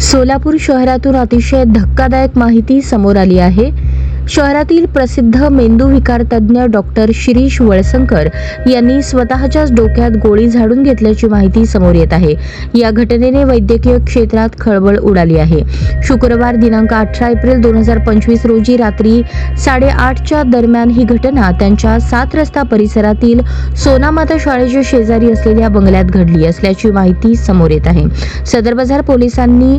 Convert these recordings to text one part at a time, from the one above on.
सोलापूर शहरातून अतिशय धक्कादायक माहिती समोर आली आहे. शहरातील प्रसिद्ध मेंदू विकार तज्ज्ञ डॉक्टर शिरीष वळसंकर यांनी स्वतःच्याच डोक्यात गोळी झाडून घेतल्याची माहिती समोर येत आहे. या घटनेने वैद्यकीय क्षेत्रात खळबळ उडाली आहे. शुक्रवार दिनांक अठरा एप्रिल दोन हजार पंचवीस रोजी रात्री साडेआठच्या दरम्यान ही घटना त्यांच्या सात रस्ता परिसरातील सोनामाता शाळेच्या शेजारी असलेल्या बंगल्यात घडली असल्याची माहिती समोर येत आहे. सदर बाजार पोलिसांनी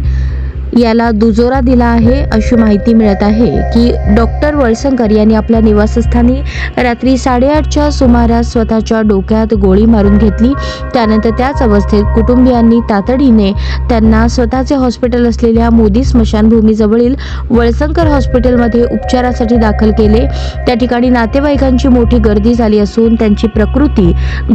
याला दुजोरा दिला आहे अशी माहिती मिळत आहे की डॉक्टर वळसंकर यांनी आपल्या निवासस्थानी रात्री साडेआठच्या सुमारास स्वतःच्या डोक्यात गोळी मारून घेतली. त्यानंतर त्याच अवस्थेत कुटुंबियांनी तातडीने त्यांना स्वतःचे हॉस्पिटल असलेल्या मोदी स्मशानभूमीजवळील वळसंकर हॉस्पिटलमध्ये उपचारासाठी दाखल केले. त्या ठिकाणी नातेवाईकांची मोठी गर्दी झाली असून त्यांची प्रकृती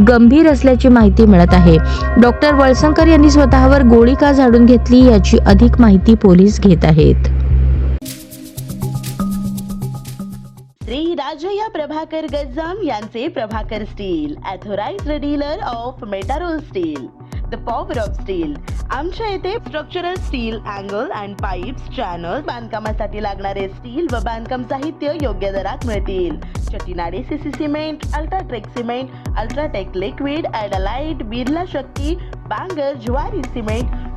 गंभीर असल्याची माहिती मिळत आहे. डॉक्टर वळसंकर यांनी स्वतःवर गोळी का झाडून घेतली याची अधिक माहिती पोलीस घेत आहेत. श्री राजया प्रभाकर गज्जाम यांचे Prabhakar steel authorised dealer of Metarol steel the power of steel आमच्या येथे structural steel angle and pipes channel बांधकामासाठी लागणारे स्टील व बांधकाम साहित्य योग्य दरात मिळतील. Chettinad CC cement UltraTech cement UltraTech liquid ॲडालाइट Birla Shakti Bangur Zuari cement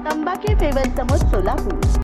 तंबाखे favour समोर सोलापूर.